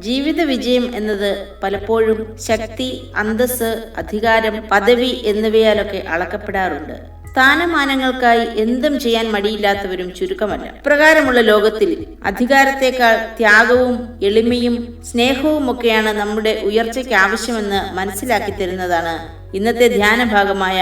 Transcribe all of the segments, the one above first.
ജീവിത വിജയം എന്നത് പലപ്പോഴും ശക്തി അന്തസ് അധികാരം പദവി എന്നിവയാലൊക്കെ അളക്കപ്പെടാറുണ്ട്. സ്ഥാനമാനങ്ങൾക്കായി എന്തും ചെയ്യാൻ മടിയില്ലാത്തവരും ചുരുക്കമല്ല. പ്രകാരമുള്ള ലോകത്തിൽ അധികാരത്തെക്കാൾ ത്യാഗവും എളിമയും സ്നേഹവും ഒക്കെയാണ് നമ്മുടെ ഉയർച്ചയ്ക്ക് ആവശ്യമെന്ന് മനസ്സിലാക്കി തരുന്നതാണ് ഇന്നത്തെ ധ്യാന ഭാഗമായ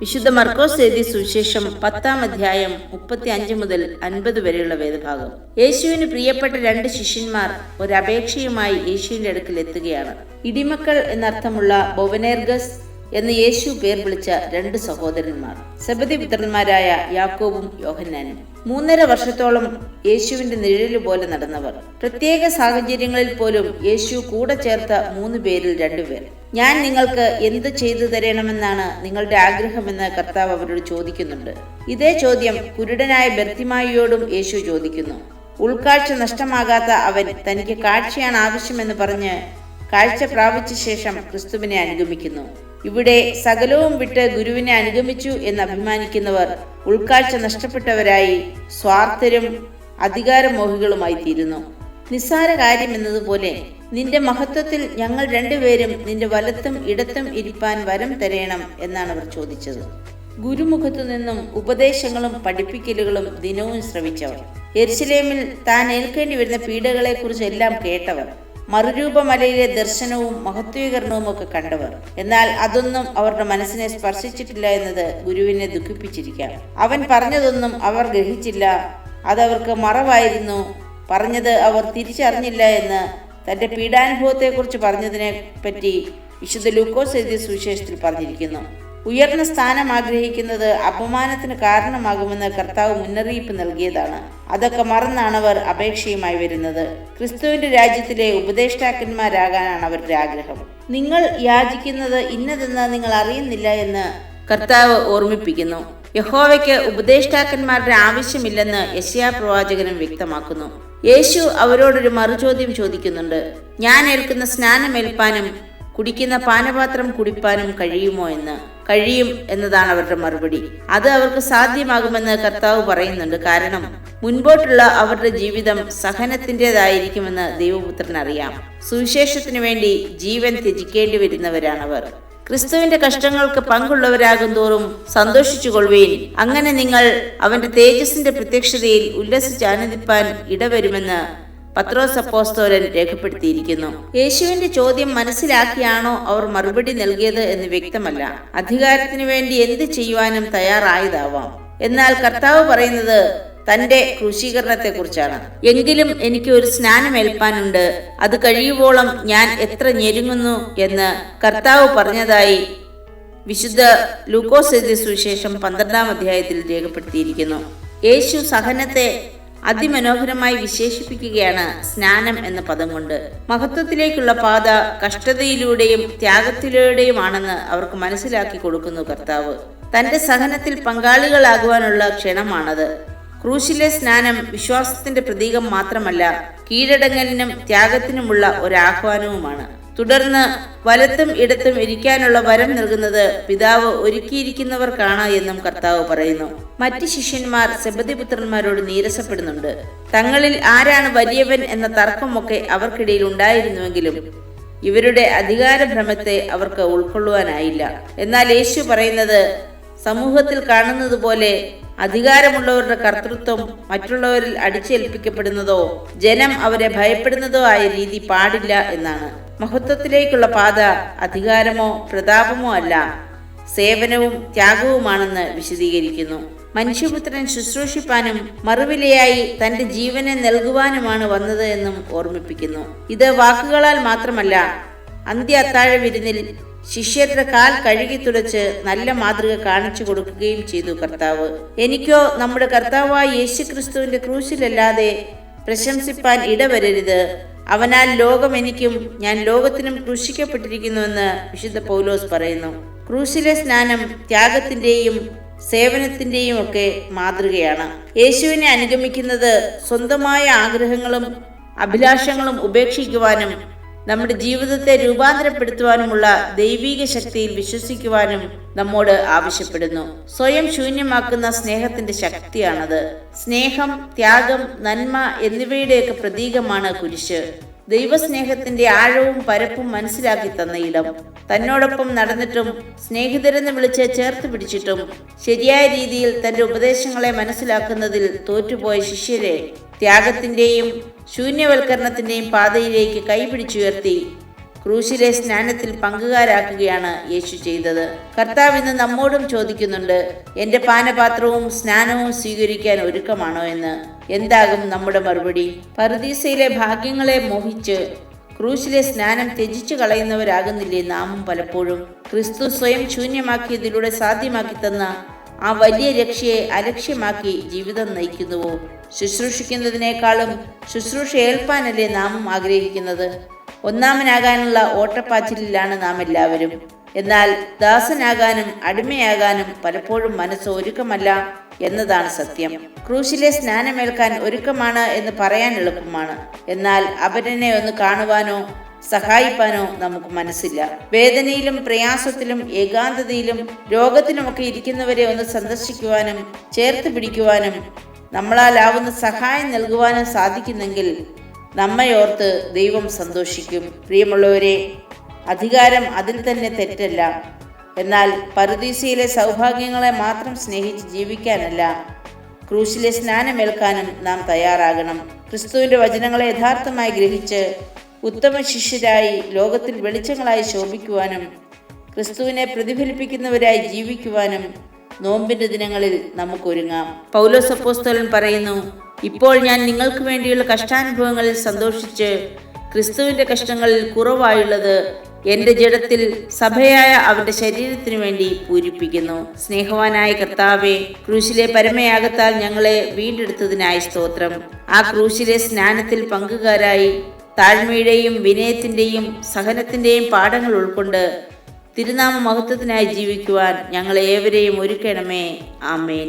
വിശുദ്ധ മർക്കോസ് എഴുതിയ സുവിശേഷം പത്താം അധ്യായം മുപ്പത്തി അഞ്ച് മുതൽ അൻപത് വരെയുള്ള വേദഭാഗം. യേശുവിന് പ്രിയപ്പെട്ട രണ്ട് ശിഷ്യന്മാർ ഒരപേക്ഷയുമായി യേശുവിന്റെ അടുക്കൽ എത്തുകയാണ്. ഇടിമക്കൾ എന്നർത്ഥമുള്ള ബൊവനേർഗസ് എന്ന് യേശു പേർ വിളിച്ച രണ്ട് സഹോദരന്മാർ. സബദി പുത്രന്മാരായ യാക്കോബും യോഹന്നാനും. മൂന്നര വർഷത്തോളം യേശുവിന്റെ നിഴൽ പോലെ നടന്നവർ. പ്രത്യേക സാഹചര്യങ്ങളിൽ പോലും യേശു കൂടെ ചേർത്ത മൂന്ന് പേരിൽ രണ്ടുപേർ ഞാൻ നിങ്ങൾക്ക് എന്ത് ചെയ്തു തരണമെന്നാണ് നിങ്ങളുടെ ആഗ്രഹമെന്ന് കർത്താവ് അവരോട് ചോദിക്കുന്നുണ്ട്. ഇതേ ചോദ്യം കുരുടനായ ബർത്തിമായിയോടും യേശു ചോദിക്കുന്നു. ഉൾക്കാഴ്ച നഷ്ടമാകാത്ത അവൻ തനിക്ക് കാഴ്ചയാണ് ആവശ്യമെന്ന് പറഞ്ഞ് കാഴ്ച പ്രാപിച്ച ശേഷം ക്രിസ്തുവിനെ അനുഗമിക്കുന്നു. ഇവിടെ സകലവും വിട്ട് ഗുരുവിനെ അനുഗമിച്ചു എന്ന് അഭിമാനിക്കുന്നവർ ഉൾക്കാഴ്ച നഷ്ടപ്പെട്ടവരായി സ്വാർത്ഥരും അധികാരമോഹികളുമായി തീരുന്നു നിസ്സാര കാര്യം എന്നതുപോലെ നിന്റെ മഹത്വത്തിൽ ഞങ്ങൾ രണ്ടുപേരും നിന്റെ വലത്തും ഇടത്തും ഇരിപ്പാൻ വരം തരയണം എന്നാണ് അവർ ചോദിച്ചത്. ഗുരുമുഖത്തു നിന്നും ഉപദേശങ്ങളും പഠിപ്പിക്കലുകളും ദിനവും ശ്രവിച്ചവർ. എരിശിലേമിൽ താൻ ഏൽക്കേണ്ടി വരുന്ന പീഡകളെക്കുറിച്ച് എല്ലാം കേട്ടവർ. മറുരൂപമലയിലെ ദർശനവും മഹത്വീകരണവും ഒക്കെ കണ്ടവർ. എന്നാൽ അതൊന്നും അവരുടെ മനസ്സിനെ സ്പർശിച്ചിട്ടില്ല എന്നത് ഗുരുവിനെ ദുഃഖിപ്പിച്ചിരിക്കാം. അവൻ പറഞ്ഞതൊന്നും അവർ ഗ്രഹിച്ചില്ല. അതവർക്ക് മറവായിരുന്നു. പറഞ്ഞത് അവർ തിരിച്ചറിഞ്ഞില്ല എന്ന് തന്റെ പീഡാനുഭവത്തെക്കുറിച്ച് പറഞ്ഞതിനെ പറ്റി വിശുദ്ധ ലൂക്കോസ് എഴുതിയ സുവിശേഷത്തിൽ പറഞ്ഞിരിക്കുന്നു. ഉയർന്ന സ്ഥാനം ആഗ്രഹിക്കുന്നത് അപമാനത്തിന് കാരണമാകുമെന്ന് കർത്താവ് മുന്നറിയിപ്പ് നൽകിയതാണ്. അതൊക്കെ മറന്നാണ് അവർ അപേക്ഷയുമായി വരുന്നത്. ക്രിസ്തുവിന്റെ രാജ്യത്തിലെ ഉപദേഷ്ടാക്കന്മാരാകാനാണ് അവരുടെ ആഗ്രഹം. നിങ്ങൾ യാചിക്കുന്നത് ഇന്നതെന്ന് നിങ്ങൾ അറിയുന്നില്ല എന്ന് കർത്താവ് ഓർമ്മിപ്പിക്കുന്നു. യഹോവയ്ക്ക് ഉപദേഷ്ടാക്കന്മാരുടെ ആവശ്യമില്ലെന്ന് യശയാ പ്രവാചകനും വ്യക്തമാക്കുന്നു. യേശു അവരോടൊരു മറുചോദ്യം ചോദിക്കുന്നുണ്ട്. ഞാൻ ഏൽക്കുന്ന സ്നാനമേൽപ്പാനും കുടിക്കുന്ന പാനപാത്രം കുടിപ്പാനും കഴിയുമോ എന്ന്. കഴിയും എന്നതാണ് അവരുടെ മറുപടി. അത് അവർക്ക് സാധ്യമാകുമെന്ന് കർത്താവ് പറയുന്നുണ്ട്. കാരണം മുൻപോട്ടുള്ള അവരുടെ ജീവിതം സഹനത്തിന്റെതായിരിക്കുമെന്ന് ദൈവപുത്രൻ അറിയാം. സുവിശേഷത്തിനു വേണ്ടി ജീവൻ ത്യജിക്കേണ്ടി വരുന്നവരാണവർ. ക്രിസ്തുവിന്റെ കഷ്ടങ്ങൾക്ക് പങ്കുള്ളവരാകും തോറും സന്തോഷിച്ചുകൊള്ളുകയും അങ്ങനെ നിങ്ങൾ അവന്റെ തേജസ്സിന്റെ പ്രത്യക്ഷതയിൽ ഉല്ലസിച്ച് ആനന്ദിപ്പാൻ ഇടവരുമെന്ന് പത്രോസ് അപ്പോസ്തോലൻ രേഖപ്പെടുത്തിയിരിക്കുന്നു. യേശുവിന്റെ ചോദ്യം മനസ്സിലാക്കിയാണോ അവർ മറുപടി നൽകിയത് എന്ന് വ്യക്തമല്ല. അധികാരത്തിനു വേണ്ടി എന്ത് ചെയ്യുവാനും തയ്യാറായതാവാം. എന്നാൽ കർത്താവ് പറയുന്നത് തന്റെ ക്രൂശീകരണത്തെ കുറിച്ചാണ് എങ്കിലും എനിക്ക് ഒരു സ്നാനമേൽപ്പാനുണ്ട്. അത് കഴിയുവോളം ഞാൻ എത്ര ഞെരുങ്ങുന്നു എന്ന് കർത്താവ് പറഞ്ഞതായി വിശുദ്ധ ലൂക്കോസ് എഴുതിയ സുവിശേഷം പന്ത്രണ്ടാം അധ്യായത്തിൽ രേഖപ്പെടുത്തിയിരിക്കുന്നു. യേശു സഹനത്തെ അതിമനോഹരമായി വിശേഷിപ്പിക്കുകയാണ് സ്നാനം എന്ന പദം കൊണ്ട് മഹത്വത്തിലേക്കുള്ള പാത കഷ്ടതയിലൂടെയും ത്യാഗത്തിലൂടെയുമാണെന്ന് അവർക്ക് മനസ്സിലാക്കി കൊടുക്കുന്നു കർത്താവ്. തന്റെ സഹനത്തിൽ പങ്കാളികളാകുവാനുള്ള ക്ഷണമാണത്. ക്രൂശിലെ സ്നാനം വിശ്വാസത്തിന്റെ പ്രതീകം മാത്രമല്ല കീഴടങ്ങലിനും ത്യാഗത്തിനുമുള്ള ഒരാഹ്വാനവുമാണ്. തുടർന്ന് വലത്തും ഇടത്തും ഇരിക്കാനുള്ള വരം നൽകുന്നത് പിതാവ് ഒരുക്കിയിരിക്കുന്നവർക്കാണ് എന്നും കർത്താവ് പറയുന്നു. മറ്റ് ശിഷ്യന്മാർ സെബദിപുത്രന്മാരോട് നീരസപ്പെടുന്നുണ്ട്. തങ്ങളിൽ ആരാണ് വലിയവൻ എന്ന തർക്കമൊക്കെ അവർക്കിടയിൽ ഉണ്ടായിരുന്നുവെങ്കിലും ഇവരുടെ അധികാര ഭ്രമത്തെ അവർക്ക് ഉൾക്കൊള്ളുവാനായില്ല. എന്നാൽ യേശു പറയുന്നത് സമൂഹത്തിൽ കാണുന്നത് പോലെ അധികാരമുള്ളവരുടെ കർത്തൃത്വം മറ്റുള്ളവരിൽ അടിച്ചേൽപ്പിക്കപ്പെടുന്നതോ ജനം അവരെ ഭയപ്പെടുന്നതോ ആയ രീതി പാടില്ല എന്നാണ്. മഹത്വത്തിലേക്കുള്ള പാത അധികാരമോ പ്രതാപമോ അല്ല. സേവനവും ത്യാഗവുമാണെന്ന് വിശദീകരിക്കുന്നു. മനുഷ്യപുത്രൻ ശുശ്രൂഷിപ്പാനും മറുവിലയായി തന്റെ ജീവനെ നൽകുവാനുമാണ് വന്നത് എന്നും ഓർമ്മിപ്പിക്കുന്നു. ഇത് വാക്കുകളാൽ മാത്രമല്ല അന്ത്യ അത്താഴ വിരുന്നിൽ ശിഷ്യരുടെ കാൽ കഴുകി തുടച്ച് നല്ല മാതൃക കാണിച്ചു കൊടുക്കുകയും ചെയ്തു കർത്താവ്. എനിക്കോ നമ്മുടെ കർത്താവായ യേശു ക്രിസ്തുവിന്റെ ക്രൂശിലല്ലാതെ പ്രശംസിപ്പാൻ ഇടവരരുത്. അവനാൽ ലോകം എനിക്കും ഞാൻ ലോകത്തിനും ക്രൂശിക്കപ്പെട്ടിരിക്കുന്നുവെന്ന് വിശുദ്ധ പൗലോസ് പറയുന്നു. ക്രൂശിലെ സ്നാനം ത്യാഗത്തിന്റെയും സേവനത്തിന്റെയും ഒക്കെ മാതൃകയാണ്. യേശുവിനെ അനുഗമിക്കുന്നത് സ്വന്തമായ ആഗ്രഹങ്ങളും അഭിലാഷങ്ങളും ഉപേക്ഷിക്കുവാനും നമ്മുടെ ജീവിതത്തെ രൂപാന്തരപ്പെടുത്തുവാനുമുള്ള ദൈവീക ശക്തിയിൽ വിശ്വസിക്കുവാനും നമ്മോട് ആവശ്യപ്പെടുന്നു. സ്വയം ശൂന്യമാക്കുന്ന സ്നേഹത്തിന്റെ ശക്തിയാണത്. സ്നേഹം ത്യാഗം നന്മ എന്നിവയുടെയൊക്കെ പ്രതീകമാണ് കുരിശ്. ദൈവസ്നേഹത്തിന്റെ ആഴവും പരപ്പും മനസ്സിലാക്കി തന്ന ഇടം. തന്നോടൊപ്പം നടന്നിട്ടും സ്നേഹിതരെന്ന് വിളിച്ച് ചേർത്ത് പിടിച്ചിട്ടും ശരിയായ രീതിയിൽ തന്റെ ഉപദേശങ്ങളെ മനസ്സിലാക്കുന്നതിൽ തോറ്റുപോയ ശിഷ്യരെ ത്യാഗത്തിന്റെയും ശൂന്യവൽക്കരണത്തിന്റെയും പാതയിലേക്ക് കൈപിടിച്ചുയർത്തി ക്രൂശിലെ സ്നാനത്തിൽ പങ്കുകാരാക്കുകയാണ് യേശു ചെയ്തത്. കർത്താവ് ഇന്ന് നമ്മോടും ചോദിക്കുന്നുണ്ട് എന്റെ പാനപാത്രവും സ്നാനവും സ്വീകരിക്കാൻ ഒരുക്കമാണോ എന്ന്? എന്താകും നമ്മുടെ മറുപടി? പറുദീസയിലെ ഭാഗ്യങ്ങളെ മോഹിച്ച് ക്രൂശിലെ സ്നാനം ത്യജിച്ചു കളയുന്നവരാകുന്നില്ലേ നാമും പലപ്പോഴും? ക്രിസ്തു സ്വയം ശൂന്യമാക്കിയതിലൂടെ സാധ്യമാക്കി തന്ന ആ വലിയ രക്ഷയെ അലക്ഷ്യമാക്കി ജീവിതം നയിക്കുന്നുവോ? ശുശ്രൂഷിക്കുന്നതിനേക്കാളും ശുശ്രൂഷ ഏൽപ്പാനല്ലേ നാമും ആഗ്രഹിക്കുന്നത്? ഒന്നാമനാകാനുള്ള ഓട്ടപ്പാച്ചിലിലാണ് നാം എല്ലാവരും എന്നാൽ ദാസനാകാനും അടിമയാകാനും പലപ്പോഴും മനസ്സ് ഒരുക്കമല്ല എന്നതാണ് സത്യം. ക്രൂശിലെ സ്നാനമേൽക്കാൻ ഒരുക്കമാണ് എന്ന് പറയാൻ എളുപ്പമാണ്. എന്നാൽ അപരനെ ഒന്ന് കാണുവാനോ സഹായിപ്പാനോ നമുക്ക് മനസ്സില്ല. വേദനയിലും പ്രയാസത്തിലും ഏകാന്തതയിലും രോഗത്തിലുമൊക്കെ ഇരിക്കുന്നവരെ ഒന്ന് സന്ദർശിക്കുവാനും ചേർത്ത് പിടിക്കുവാനും നമ്മളാലാവുന്ന സഹായം നൽകുവാനും സാധിക്കുന്നെങ്കിൽ നമ്മയോർത്ത് ദൈവം സന്തോഷിക്കും. പ്രിയമുള്ളവരെ അധികാരം അതിൽ തന്നെ തെറ്റല്ല. എന്നാൽ പറുദീസയിലെ സൗഭാഗ്യങ്ങളെ മാത്രം സ്നേഹിച്ച് ജീവിക്കാനല്ല ക്രൂശിലെ സ്നാനമേൽക്കാനും നാം തയ്യാറാകണം. ക്രിസ്തുവിന്റെ വചനങ്ങളെ യഥാർത്ഥമായി ഗ്രഹിച്ച് ഉത്തമ ശിഷ്യരായി ലോകത്തിൽ വെളിച്ചങ്ങളായി ശോഭിക്കുവാനും ക്രിസ്തുവിനെ പ്രതിഫലിപ്പിക്കുന്നവരായി ജീവിക്കുവാനും നോമ്പിന്റെ ദിനങ്ങളിൽ നമുക്കൊരുങ്ങാം. പൗലോസ് അപ്പോസ്തലൻ പറയുന്നു ഇപ്പോൾ ഞാൻ നിങ്ങൾക്ക് വേണ്ടിയുള്ള കഷ്ടാനുഭവങ്ങളിൽ സന്തോഷിച്ച് ക്രിസ്തുവിന്റെ കഷ്ടങ്ങളിൽ കുറവായുള്ളത് എന്റെ ജഡത്തിൽ സഭയായ അവന്റെ ശരീരത്തിനു വേണ്ടി പൂരിപ്പിക്കുന്നു. സ്നേഹവാനായ കർത്താവെ ക്രൂശിലെ പരമയാഗത്താൽ ഞങ്ങളെ വീണ്ടെടുത്തതിനായി സ്തോത്രം. ആ ക്രൂശിലെ സ്നാനത്തിൽ പങ്കുകാരായി താഴ്മയുടെയും വിനയത്തിന്റെയും സഹനത്തിന്റെയും പാഠങ്ങൾ ഉൾക്കൊണ്ട് തിരുനാമ മഹത്വത്തിനായി ജീവിക്കുവാൻ ഞങ്ങളെ ഏവരെയും ഒരുക്കണമേ. ആമേൻ.